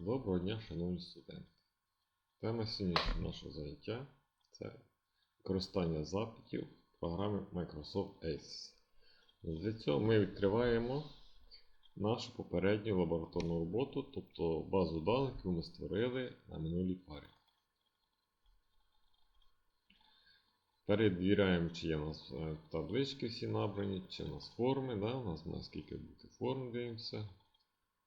Доброго дня, шановні студенти. Тема сьогоднішнього нашого заняття це використання запитів програми Microsoft Aces. Для цього ми відкриваємо нашу попередню лабораторну роботу, тобто базу даних, яку ми створили на минулій парі. Перевіряємо, чи є у нас е, таблички всі набрані, чи у нас форми. Да? У нас має скільки бути форм, дивимося.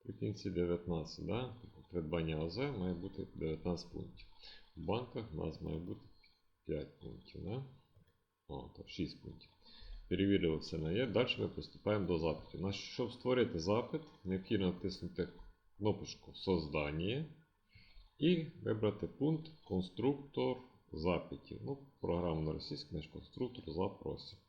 При кінці 19, да? Придбання ОЗ має бути 19 пунктів. В банках у нас має бути 5 пунктів. Да? О, так, 6 пунктів. Перевірили все на є. Далі ми приступаємо до запитів. Значить, щоб створити запит, необхідно натиснути кнопочку Создання і вибрати пункт Конструктор запитів. Ну, програма на російському, значить конструктор запросів.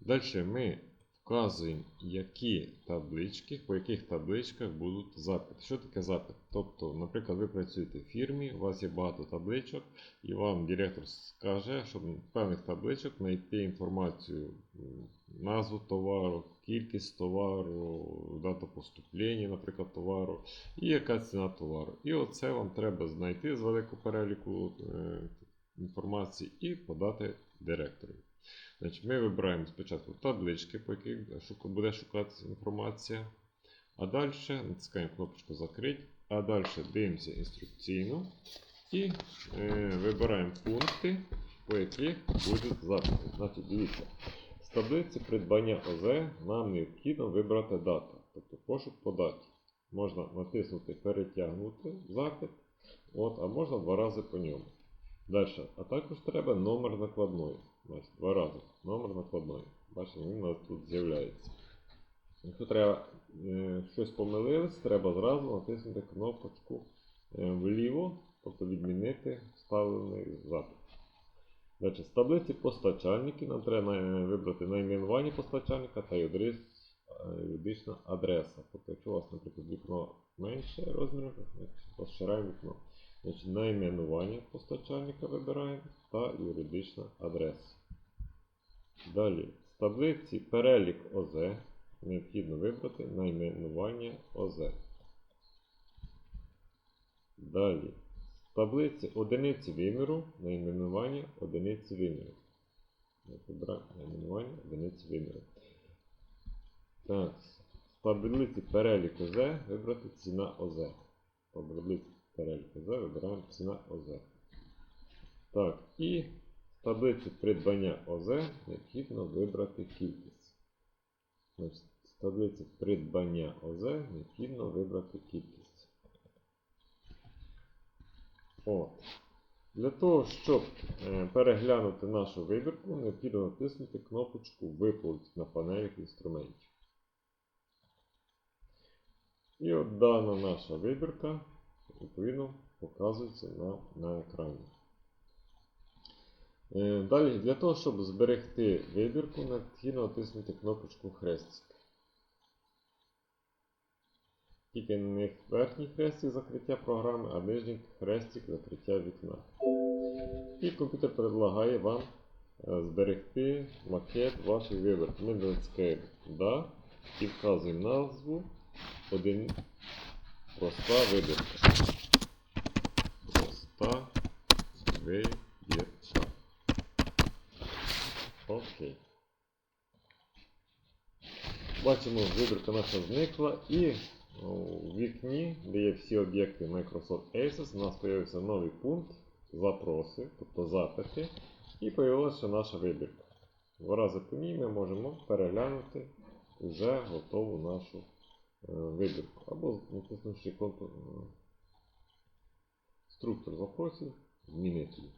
Далі ми вказуємо, які таблички, по яких табличках будуть запити. Що таке запит? Тобто, наприклад, ви працюєте в фірмі, у вас є багато табличок, і вам директор скаже, щоб певних табличок знайти інформацію, назву товару, кількість товару, дата поступлення, наприклад, товару, і яка ціна товару. І оце вам треба знайти з великого переліку е, інформації і подати директору. Значить, Ми вибираємо спочатку таблички, по яких буде шукатися інформація. А далі натискаємо кнопочку Закрити. А далі дивимося інструкційно і е, вибираємо пункти, по яких будуть запити. Значить, дивіться, з таблиці придбання ОЗ нам необхідно вибрати дату, тобто пошук по даті. Можна натиснути Перетягнути запит, от, а можна два рази по ньому. Далі, а також треба номер накладної. Ось, два рази. Номер накладної. Бачите, він у нас тут з'являється. Якщо треба е, щось помилилось, треба зразу натиснути кнопочку е, вліво, тобто відмінити вставлений запит. Далі, з таблиці постачальників нам треба е, вибрати найменування постачальника та е, юридична адреса. Тобто, якщо у вас, наприклад, вікно менше розміру, значить розширяємо вікно. Значить, найменування постачальника вибираємо та юридична адреса. Далі, з таблиці перелік ОЗ необхідно вибрати найменування ОЗ. Далі, з таблиці одиниці виміру найменування одиниці виміру. Вибираємо найменування одиниці виміру. Так, з таблиці перелік ОЗ вибрати ціна ОЗ. Таблиці перелік ОЗ вибираємо ціна ОЗ. Так, і в таблиці придбання ОЗ необхідно вибрати кількість. З таблиці придбання ОЗ необхідно вибрати кількість. От. Для того, щоб е, переглянути нашу вибірку, необхідно натиснути кнопочку Виплатити на панелях інструментів. І от дана наша вибірка відповідно показується на, на екрані. Е, Далі, для того, щоб зберегти вибірку, необхідно натиснути кнопочку хрестик. Тільки не верхній хрестик закриття програми, а нижній хрестик закриття вікна. І комп'ютер предлагає вам е, зберегти макет вашої вибірки. Ми натискаємо «Да» і вказуємо назву один проста вибірка. Проста вибірка. Окей. Бачимо, вибірка наша зникла і у вікні, де є всі об'єкти Microsoft Aces, у нас з'явився новий пункт запроси, тобто запити, і з'явилася наша вибірка. Два рази по ній ми можемо переглянути вже готову нашу е, вибірку. Або натиснувши контур, е, структур запросів, змінити її.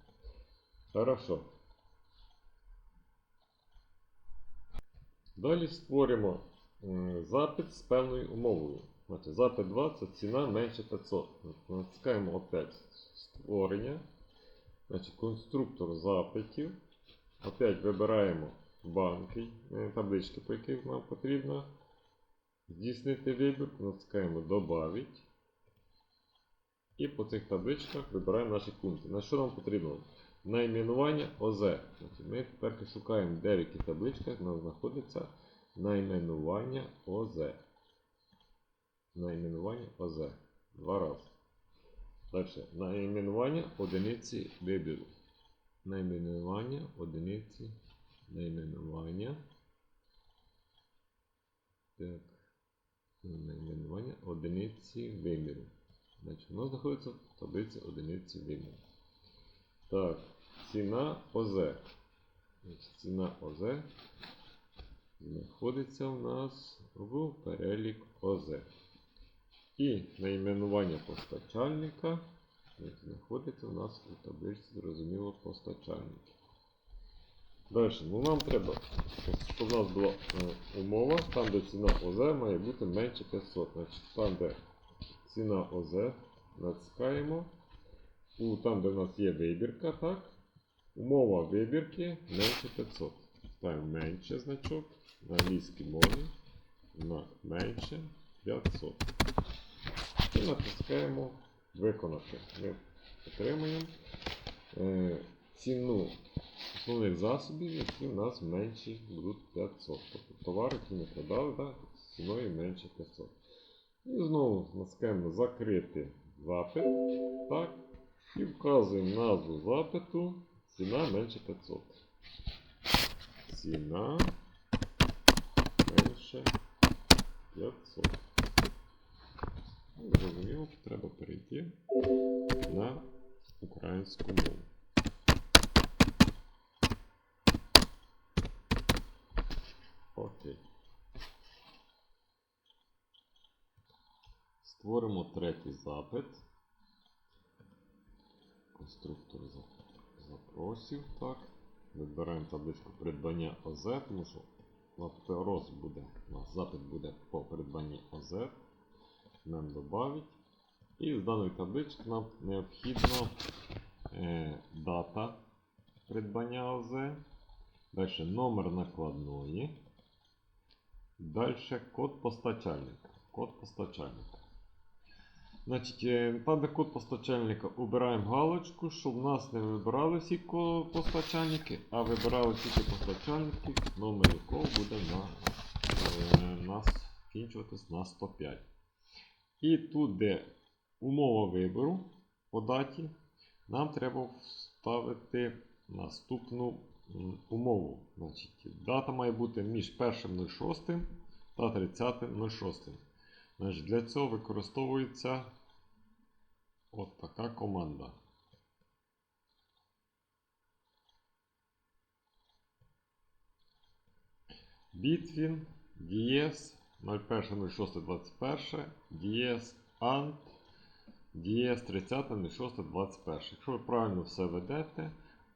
Хорошо. Далі створимо запит з певною умовою. Значить, запит 2 це ціна менше 500. Натискаємо опять створення. Значить, конструктор запитів. Опять вибираємо банки, е, таблички, по яких нам потрібно здійснити вибір. Натискаємо Добавить. І по цих табличках вибираємо наші пункти. На що нам потрібно? Найменування ОЗ. Ми тепер шукаємо, де в яких табличках у нас знаходиться найменування ОЗ. Найменування ОЗ. два рази. Далі. Найменування одиниці вибіру. Найменування одиниці. Найменування. Так. Найменування одиниці виміру. Значить, воно знаходиться в таблиці одиниці виміру. Так, ціна ОЗ. Значить, ціна ОЗ знаходиться у нас в перелік ОЗ. І найменування постачальника знаходиться у нас у таблиці, зрозуміло, постачальники. Далі, ну нам треба, щоб у нас була е, умова, там, де ціна ОЗ має бути менше 500. Значить, там, де ціна ОЗ, натискаємо. У, там, де в нас є вибірка, так? Умова вибірки менше 500. Ставимо менше значок на англійській мові на менше 500. І натискаємо виконати. Ми отримаємо е, ціну основних засобів, які в нас менші будуть 500. Тобто товари, які ми продали, з ціною менше 500. І знову натискаємо закрити запит. Так, і вказуємо назву запиту ціна менше 500. Ціна менше 500. Ну, Зрозуміло, треба перейти на українську мову. Окей. Створимо третій запит. Конструктор запросів. Так. Вибираємо табличку придбання ОЗ, тому що вопрос буде, запит буде по придбанні ОЗ. Нам додавить. І з даної таблички нам необхідно е, дата придбання ОЗ. Далі номер накладної. Далі код постачальника. Код постачальника. Значить, е, код постачальника, обираємо галочку, щоб нас не вибирали всі постачальники, а вибирали тільки постачальники, номер якого буде на, е, нас кінчуватись на 105. І тут, де умова вибору по даті, нам треба вставити наступну умову. Значить, дата має бути між 1.06 та 30.06. Значить, для цього використовується от така команда. Bitwin DS 01.06.21 DS ANT DS 30.06.21. Якщо ви правильно все ведете, е,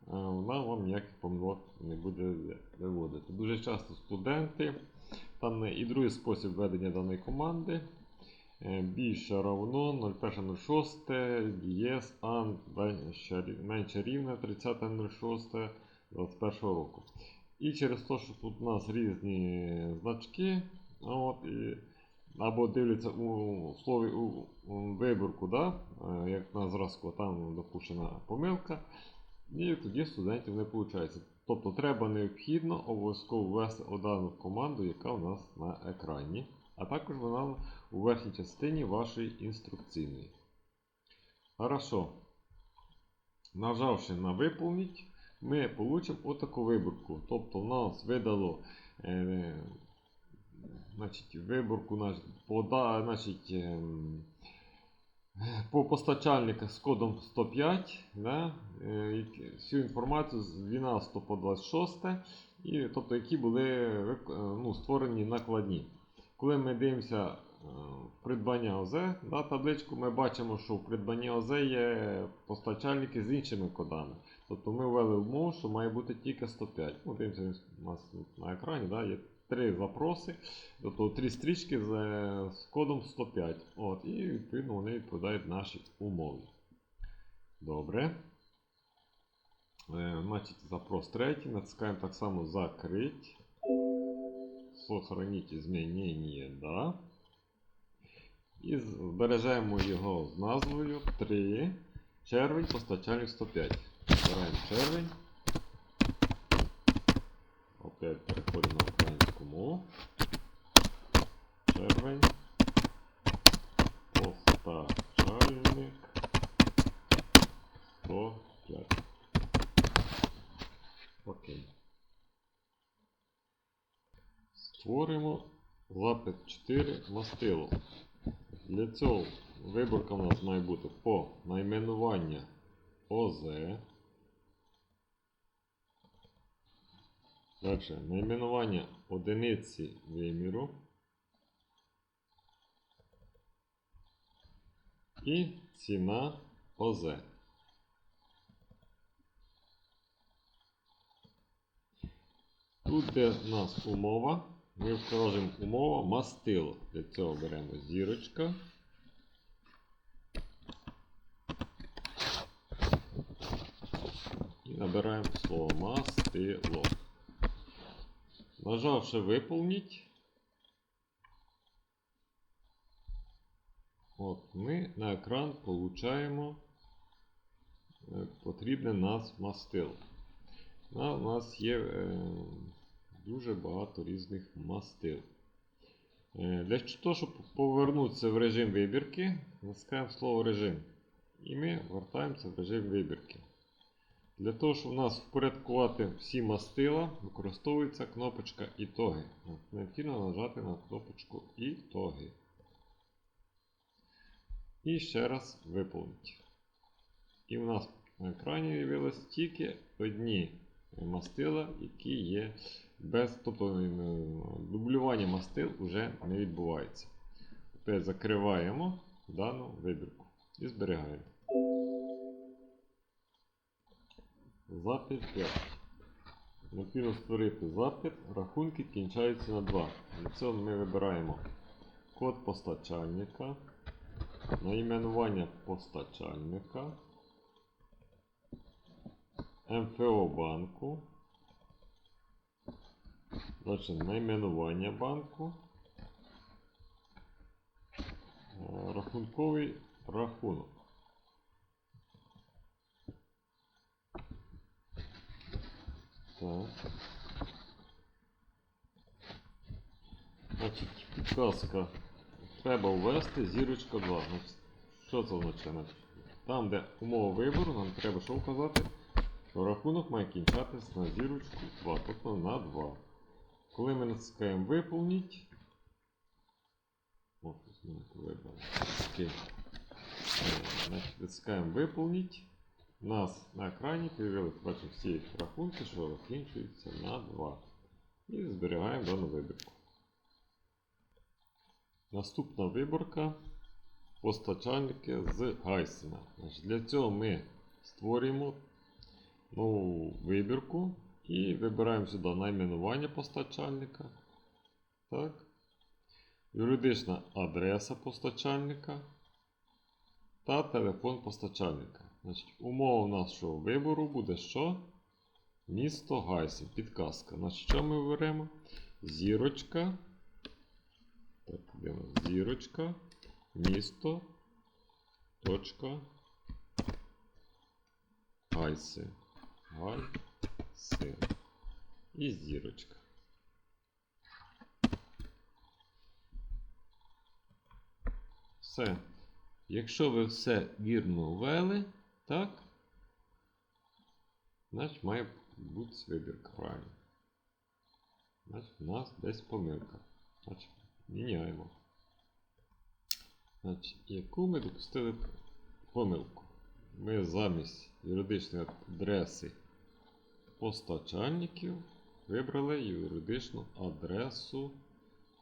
вона вам ніяких помилок не буде виводити. Дуже часто студенти, і другий спосіб ведення даної команди. е, Більше равно 01.06 DS ANT менше рів- менше рівне 30.06.21 року. І через те, що тут у нас різні значки, от, і, або дивляться у слові у, у виборку, да, е, як на зразку, там допущена помилка, і тоді студентів не виходить. Тобто треба необхідно обов'язково ввести дану команду, яка у нас на екрані, а також вона у верхній частині вашої інструкційної. Хорошо. Нажавши на виповніть, ми получимо отаку виборку. Тобто в нас видало е, значить, виборку наш, по, да, значить, ем, по постачальниках з кодом 105, да, е, всю інформацію з 12 по 26, і, тобто, які були е, ну, створені накладні. Коли ми дивимося е, придбання ОЗ, да, табличку, ми бачимо, що в придбанні ОЗ є постачальники з іншими кодами. Тобто ми ввели умову, що має бути тільки 105. Ну, дивимося, у нас на екрані да, є три запроси, тобто три стрічки з, кодом 105. От, і відповідно вони відповідають нашій умові. Добре. Е, значить, запрос третій. Натискаємо так само закрить. Сохраніть змінення, да. І збережемо його з назвою 3. Червень постачальник 105. Збираємо червень. Опять переходимо на українську мову. Червень. Створимо запит 4 мастило. Для цього виборка у нас має бути по найменування ОЗ. Далі найменування одиниці виміру. І ціна ОЗ. Тут, де у нас умова, ми вкажемо умова мастило. Для цього беремо зірочка. І набираємо слово мастило. Нажавши виповніть. От, ми на екран получаємо е, потрібне нас мастило. У нас є е, дуже багато різних мастил. Е, для того, щоб повернутися в режим вибірки, натискаємо слово режим. І ми вертаємося в режим вибірки. Для того, щоб у нас впорядкувати всі мастила, використовується кнопочка Ітоги. Необхідно нажати на кнопочку Ітоги. І ще раз виповнити. І у нас на екрані з'явилось тільки одні мастила, які є без, тобто е, дублювання мастил вже не відбувається. Тепер закриваємо дану вибірку і зберігаємо. Запит 5. Необхідно створити запит, рахунки кінчаються на 2. Для цього ми вибираємо код постачальника, найменування постачальника, МФО банку, далі найменування банку, е, рахунковий рахунок. Так. Значить, підказка. Треба ввести зірочка 2. Значить, що це означає? Там, де умова вибору, нам треба що вказати? Рахунок має кінчатись на зірочку 2, тобто на 2. Коли ми натискаємо виповніть. О. Окей. Значить, натискаємо виповніть. У нас на екрані з'явилися бачимо всі рахунки, що закінчуються на 2. І зберігаємо дану вибірку. Наступна виборка постачальники з Гайсена. Для цього ми створюємо нову вибірку і вибираємо сюди найменування постачальника. Так. Юридична адреса постачальника та телефон постачальника. Значить, Умова що вибору буде що? Місто Гайсен. Підказка. Значить, що ми беремо? Зірочка. Так, нас зірочка, місто, точка, Гайси. Гайси. І зірочка. Все. Якщо ви все вірно ввели, так, значить має бути вибірка правильно. Значить, у нас десь помилка. Значить, міняємо. Значить, яку ми допустили помилку? Ми замість юридичної адреси постачальників вибрали юридичну адресу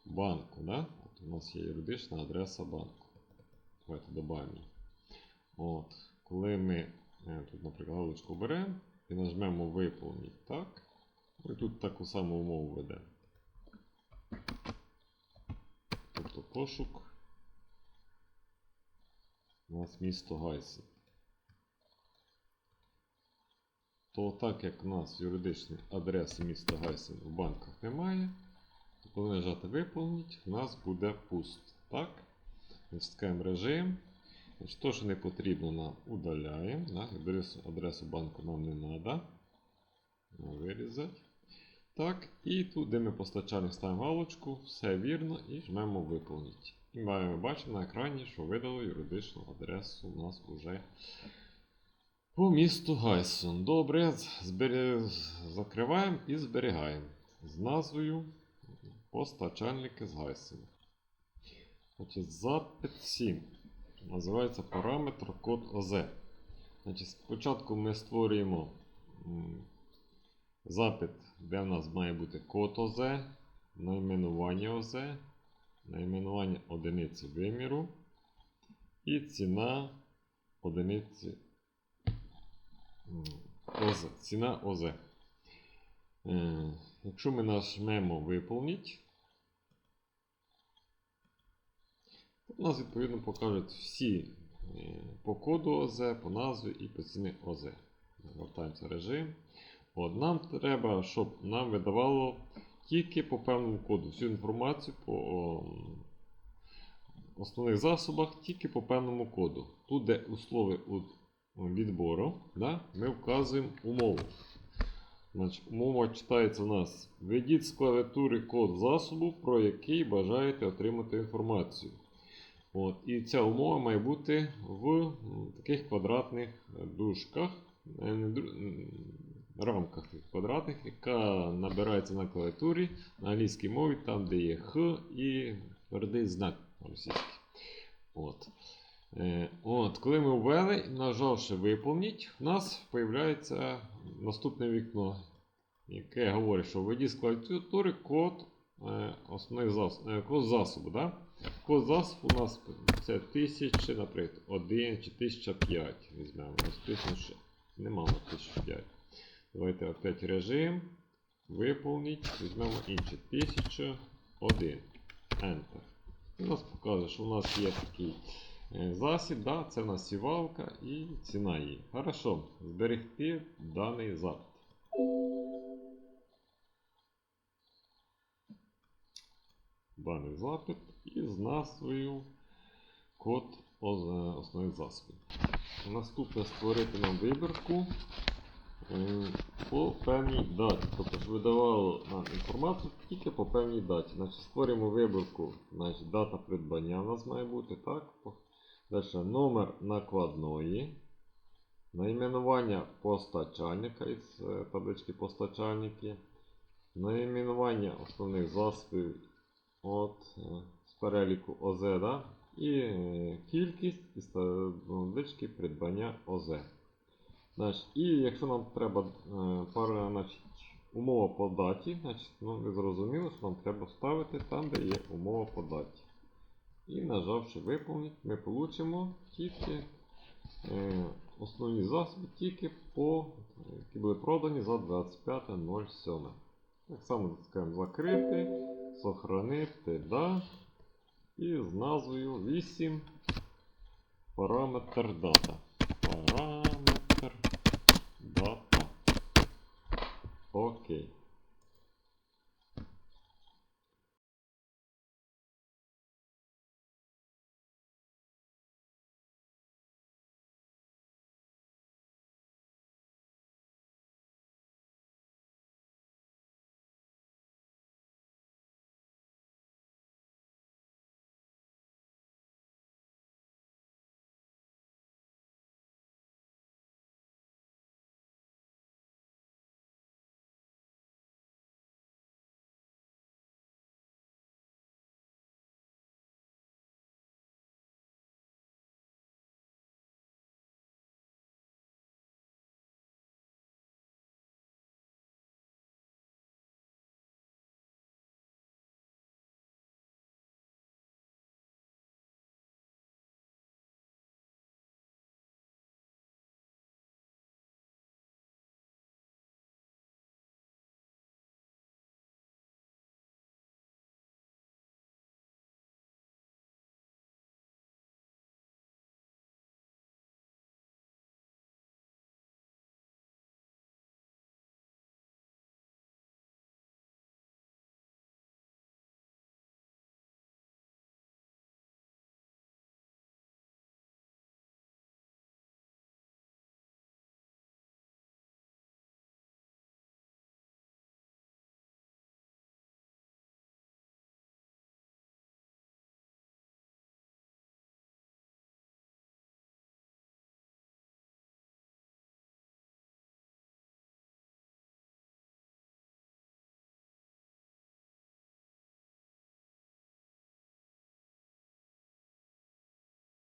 банку. Да? От у нас є юридична адреса банку. Давайте додамо. От. Коли ми е, тут, наприклад, галочку беремо і нажмемо виповніть так. І тут таку саму умову ведемо. Тобто пошук. У нас місто Гайсен. То так як у нас юридичної адреси міста Гайсен в банках немає, то коли нажати виповніть, у нас буде пуст. Так? Натискаємо режим. Значить, то, що не потрібно, нам удаляємо. Да? Адресу, банку нам не треба. Вирізати. Так, і тут, де ми постачальник ставимо галочку, все вірно і жмемо виповнити. І маємо бачимо на екрані, що видало юридичну адресу у нас вже по місту Гайсон. Добре, збері... закриваємо і зберігаємо з назвою Постачальники згасимо. Значить, запит 7. Називається параметр код ОЗ. Значить, спочатку ми створюємо запит, де в нас має бути код ОЗ, найменування ОЗ, найменування одиниці виміру і ціна одиниці ОЗ. Ціна ОЗ. Е, Якщо ми нажмемо виповніть, то нас відповідно покажуть всі е, по коду ОЗ, по назві і по ціні ОЗ. Вертаємося в режим. От, нам треба, щоб нам видавало тільки по певному коду. Всю інформацію по о, основних засобах тільки по певному коду. Тут, де у- відбору, да, ми вказуємо умову. Значить, умова читається у нас. Введіть з клавіатури код засобу, про який бажаєте отримати інформацію. От, і ця умова має бути в таких квадратних дужках, рамках квадратних, яка набирається на клавіатурі на англійській мові, там, де є Х і твердий знак російський. От. Е, От, коли ми ввели, нажавши виповніть, у нас з'являється наступне вікно, яке говорить, що введіть з клавіатури код, е, основний е, код засобу. Да? Код засобу у нас це 1000, наприклад, 1 чи 1005. Візьмемо. Ось 1000, нема на 1005. Давайте опять режим. Виповніть. Візьмемо інший. 1001. Enter. І нас показує, що у нас є такий засіб, да? це у нас сівалка і ціна її. Хорошо, зберегти даний запит. Даний запит і з назвою код основних засобів. Наступне створити нам вибірку е, по певній даті. Тобто ж видавало нам інформацію тільки по певній даті. Значить, створюємо вибірку, значить, дата придбання у нас має бути, так? Далі номер накладної, найменування постачальника із е, таблички постачальники, найменування основних засобів от, е, з переліку ОЗ, да? і е, кількість із таблички придбання ОЗ. Значить, і якщо нам треба пара, значить, умова по даті, значить, ну, не зрозуміло, що нам треба вставити там, де є умова по даті. І нажавши виповнити, ми получимо тільки е, основні засоби тільки по, які були продані за 25.07. Так само натискаємо закрити, сохранити, да. І з назвою 8 параметр дата. Параметр дата. Окей.